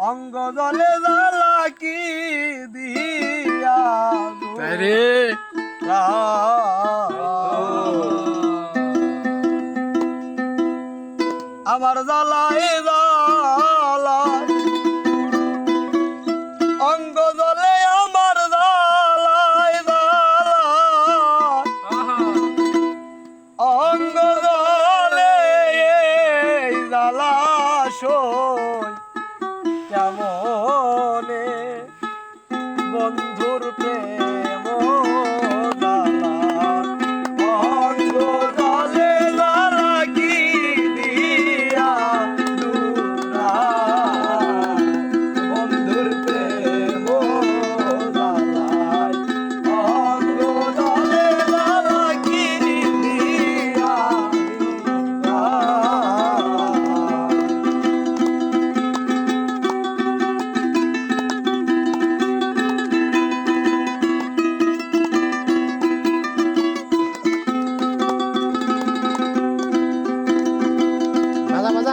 জ্বালায় জলে কি দিয়া রে। আমার জ্বালায় জ্বালায় আমার জ্বালায় জ্বালায় বন্ধুর প্রেম।